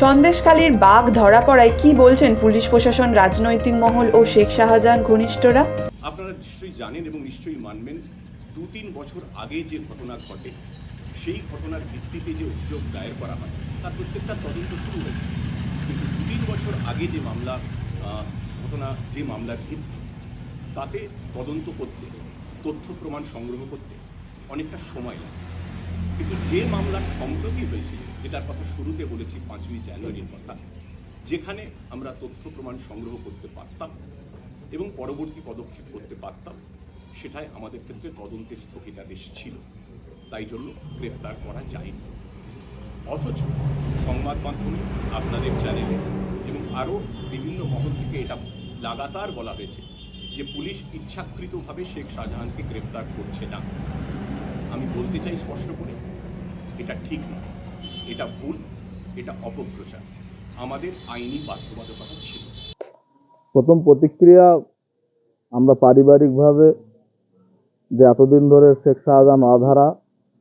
সন্দেশকালীর বাঘ ধরা পড়ায় কি বলছেন পুলিশ প্রশাসন, রাজনৈতিক মহল ও শেখ শাহজাহান ঘনিষ্ঠরা? আপনারা নিশ্চয়ই জানেন এবং নিশ্চয়ই মানবেন দু তিন বছর আগে যে ঘটনা ঘটে, সেই ঘটনার ভিত্তিতে যে অভিযোগ দায়ের করা হয়, তার প্রত্যেকটা তদন্ত শুরু হয়েছে। কিন্তু দু তিন বছর আগে যে মামলা ঘটনা, যে মামলার ভিত্তি, তাতে তদন্ত করতে, তথ্য প্রমাণ সংগ্রহ করতে অনেকটা সময় লাগে। কিন্তু যে মামলার সম্প্রতি হয়েছিল এটার কথা শুরুতে বলেছি পাঁচই জানুয়ারির কথা যেখানে আমরা তথ্য প্রমাণ সংগ্রহ করতে পারতাম এবং পরবর্তী পদক্ষেপ করতে পারতাম, সেটাই আমাদের ক্ষেত্রে তদন্তে স্থগিতাদেশ ছিল। তাই জন্য গ্রেফতার করা যায়নি। অথচ সংবাদ মাধ্যমে আপনাদের চ্যানেলে এবং আরও বিভিন্ন মহল থেকে এটা লাগাতার বলা হয়েছে যে পুলিশ ইচ্ছাকৃতভাবে শেখ শাহজাহানকে গ্রেফতার করছে না। আমি বলতে চাই স্পষ্ট করে এটা ঠিক নয়। এটা ভুল, এটা অপপ্রচার। আমাদের আইনি বাধ্যবাধকতা ছিল। প্রথম প্রতিক্রিয়া আমরা পারিবারিকভাবে যে এতদিন ধরে শেখ শাহজাহান আধারা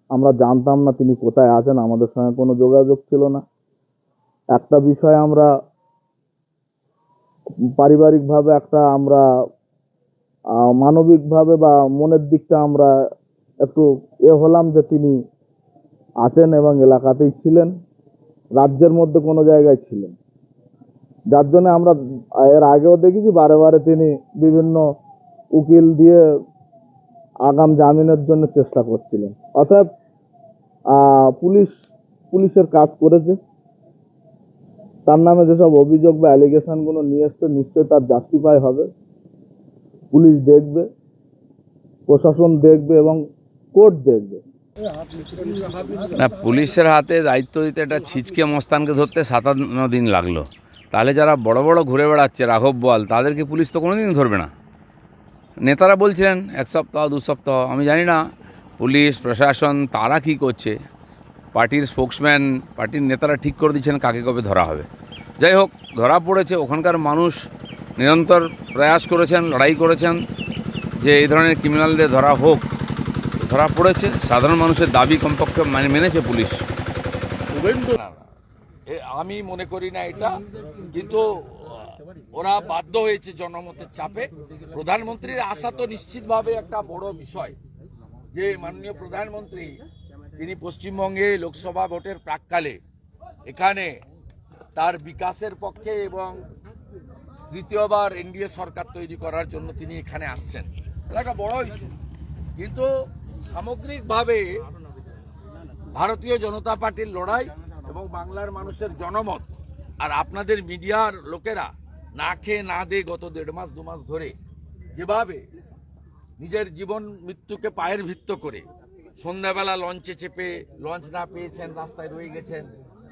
আমরা জানতাম না তিনি কোথায় আছেন, আমাদের সঙ্গে কোনো যোগাযোগ ছিল না। একটা বিষয় আমরা পারিবারিকভাবে একটা আমরা মানবিকভাবে বা মনের দিকটা আমরা একটু এ হলাম যে তিনি আছেন এবং এলাকাতেই ছিলেন, রাজ্যের মধ্যে কোনো জায়গায় ছিলেন। যার জন্য আমরা এর আগেও দেখেছি, বারে বারে তিনি বিভিন্ন উকিল দিয়ে আগাম জামিনের জন্য চেষ্টা করছিলেন। অর্থাৎ পুলিশ, পুলিশের কাজ করেছে। তার নামে যেসব অভিযোগ বা অ্যালিগেশনগুলো নিয়ে এসছে, নিশ্চয়ই তার জাস্টিফাই হবে। পুলিশ দেখবে, প্রশাসন দেখবে এবং কোর্ট দেখবে। না, পুলিশের হাতে দায়িত্ব দিতে একটা ছিচকে মস্তানকে ধরতে সাতান্ন দিন লাগল। তাহলে যারা বড় বড় ঘুরে বেড়াচ্ছে, রাঘব বল তাদেরকে পুলিশ তো কোনো দিন ধরবে না। নেতারা বলছিলেন, এক সপ্তাহ, দু সপ্তাহ, আমি জানি না, পুলিশ, প্রশাসন, তারা কি করছে? পার্টির স্পোক্সম্যান, পার্টির নেতারা ঠিক করে দিচ্ছেন কাকে কবে ধরা হবে। যাই হোক, ধরা পড়েছে, ওখানকার মানুষ নিরন্তর প্রয়াস করেছেন, লড়াই করেছেন, যে এই ধরনের ক্রিমিনালদের ধরা হোক। ধরা পড়েছে। সাধারণ মানুষের দাবি কমপক্ষে মানে মেনেছে পুলিশ। আমি মনে করি না এটা কিন্তু ওরা বাধ্য হয়েছে জনমতের চাপে। প্রধানমন্ত্রীর আশা তো নিশ্চিতভাবে একটা বড় বিষয় যে মাননীয় প্রধানমন্ত্রী তিনি পশ্চিমবঙ্গে লোকসভা ভোটের প্রাককালে এখানে তার বিকাশের পক্ষে এবং তৃতীয়বার এনডিএ সরকার তৈরি করার জন্য তিনি এখানে আসছেন। এটা একটা বড় ইস্যু কিন্তু সামগ্রিকভাবে ভারতীয় জনতা পার্টির লড়াই এবং বাংলার মানুষের জনমত আর আপনাদের মিডিয়ার লোকেরা না খেয়ে না দিয়ে গত দেড় মাস, দু মাস ধরে যেভাবে নিজের জীবন মৃত্যুকে পায়ের ভিত্ত করে সন্ধ্যাবেলা লঞ্চে চেপে লঞ্চ না পেয়েছেন, রাস্তায় রয়ে গেছেন,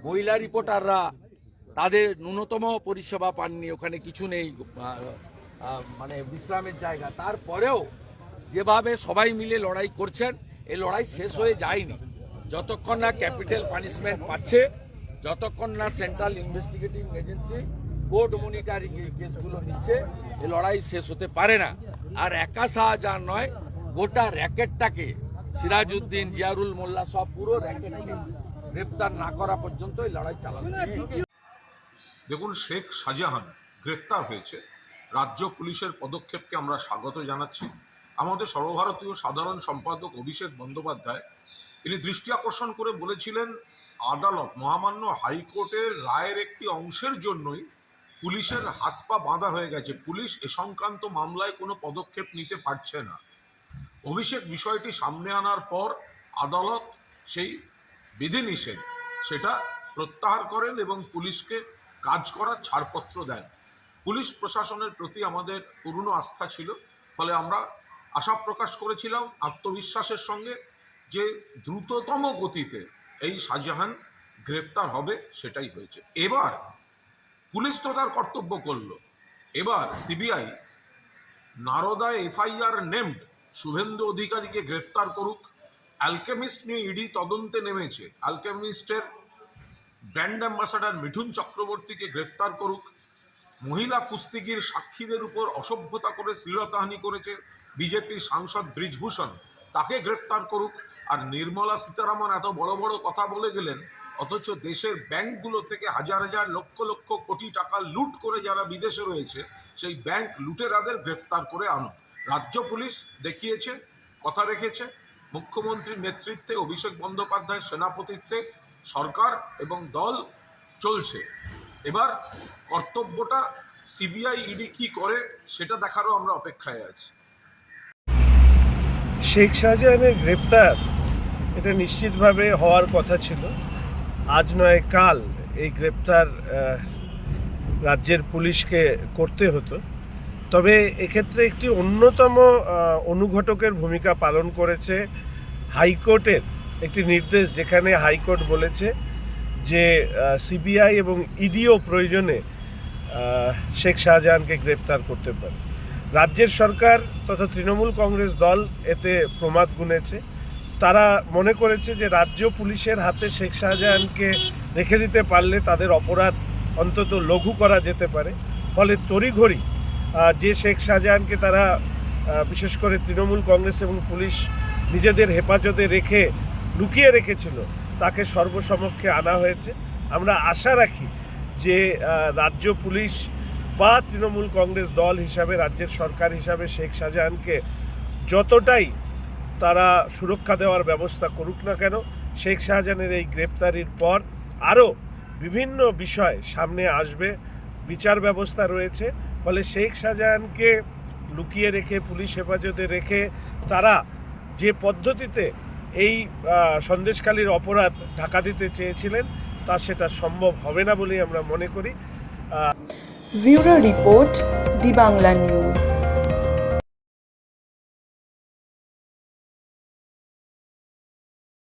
মহিলা রিপোর্টাররা তাদের ন্যূনতম পরিষেবা পাননি, ওখানে কিছু নেই মানে বিশ্রামের জায়গা। তারপরেও যেভাবে সবাই মিলে লড়াই করছেন এই লড়াই শেষ হয়ে যায়নি। যতক্ষণ না ক্যাপিটাল পানিশমেন্ট পাচ্ছে, যতক্ষণ না central investigating agency court monitoring কেসগুলো নিচ্ছে এই লড়াই শেষ হতে পারে না। আর একা শাহজাহান নয়, গোটা র্যাকেটটাকে সিরাজউদ্দিন, জিয়ারুল মোল্লা সব পুরো র্যাকেটকে গ্রেফতার না করা পর্যন্ত এই লড়াই চালাবে। দেখুন, শেখ শাহজাহান গ্রেফতার হয়েছে। রাজ্য পুলিশের পদক্ষেপকে আমরা স্বাগত জানাচ্ছি। আমাদের সর্বভারতীয় সাধারণ সম্পাদক অভিষেক বন্দ্যোপাধ্যায়, তিনি দৃষ্টি আকর্ষণ করে বলেছিলেন, আদালত মহামান্য হাইকোর্টের রায়ের একটি অংশের জন্যই পুলিশের হাত পা বাঁধা হয়ে গেছে। পুলিশ এ সংক্রান্ত মামলায় কোনো পদক্ষেপ নিতে পারছে না। অভিষেক বিষয়টি সামনে আনার পর আদালত সেই বিধিনিষেধ সেটা প্রত্যাহার করেন এবং পুলিশকে কাজ করার ছাড়পত্র দেন। পুলিশ প্রশাসনের প্রতি আমাদের পূর্ণ আস্থা ছিল, ফলে আমরা আশা প্রকাশ করেছিলাম আত্মবিশ্বাসের সঙ্গে যে দ্রুততম গতিতে এই শাহজাহান গ্রেফতার হবে সেটাই হয়েছে। এবার পুলিশ তো তার কর্তব্য করল। এবার CBI Narada FIR named Suvendu অধিকারীকে গ্রেফতার করুক। অ্যালকেমিস্ট নিয়ে ইডি তদন্তে নেমেছে। অ্যালকেমিস্টের ব্র্যান্ড অ্যাম্বাসাডার মিঠুন চক্রবর্তীকে গ্রেফতার করুক। মহিলা কুস্তিগির সাক্ষীদের উপর অসভ্যতা করে শ্লীলতাহানি করেছে। বিজেপির সাংসদ ব্রিজভূষণ তাকে গ্রেফতার করুক। আর নির্মলা সীতারামন এত বড় বড় কথা বলে গেলেন, অথচ দেশের ব্যাংকগুলো থেকে হাজার হাজার লক্ষ লক্ষ কোটি টাকা লুট করে যারা বিদেশে রয়েছে, সেই ব্যাংক লুটেরাদের গ্রেফতার করে আনো রাজ্য পুলিশ দেখিয়েছে, কথা রেখেছে। মুখ্যমন্ত্রীর নেতৃত্বে অভিষেক বন্দ্যোপাধ্যায় সেনাপতিত্বে সরকার এবং দল চলছে। এবার কর্তব্যটা সিবিআই ইডি কি করে, সেটা দেখারও আমরা অপেক্ষায় আছি। শেখ শাহজাহানের গ্রেপ্তার, এটা নিশ্চিতভাবে হওয়ার কথা ছিল। আজ নয়, কাল এই গ্রেপ্তার রাজ্যের পুলিশকে করতে হতো। তবে এক্ষেত্রে একটি অন্যতম অনুঘটকের ভূমিকা পালন করেছে হাইকোর্টের একটি নির্দেশ, যেখানে হাইকোর্ট বলেছে যে সিবিআই এবং ইডিও প্রয়োজনে শেখ শাহজাহানকে গ্রেপ্তার করতে পারে। রাজ্যের সরকার তথা তৃণমূল কংগ্রেস দল এতে প্রমাদ গুনেছে। তারা মনে করেছে যে রাজ্য পুলিশের হাতে শেখ শাহজাহানকে রেখে দিতে পারলে তাদের অপরাধ অন্তত লঘু করা যেতে পারে। ফলে তড়িঘড়ি যে শেখ শাহজাহানকে তারা বিশেষ করে তৃণমূল কংগ্রেস এবং পুলিশ নিজেদের হেফাজতে রেখে লুকিয়ে রেখেছিল, তাকে সর্বসমক্ষে আনা হয়েছে। আমরা আশা রাখি যে রাজ্য পুলিশ বা তৃণমূল কংগ্রেস দল হিসাবে, রাজ্যের সরকার হিসাবে শেখ শাহজাহানকে যতটাই তারা সুরক্ষা দেওয়ার ব্যবস্থা করুক না কেন, শেখ শাহজাহানের এই গ্রেপ্তারির পর আরও বিভিন্ন বিষয় সামনে আসবে, বিচার ব্যবস্থা রয়েছে। ফলে শেখ শাহজাহানকে লুকিয়ে রেখে, পুলিশ হেফাজতে রেখে তারা যে পদ্ধতিতে এই সন্দেশকালীর অপরাধ ঢাকা দিতে চেয়েছিলেন, তা সেটা সম্ভব হবে না বলেই আমরা মনে করি। Bureau report the Bangla news.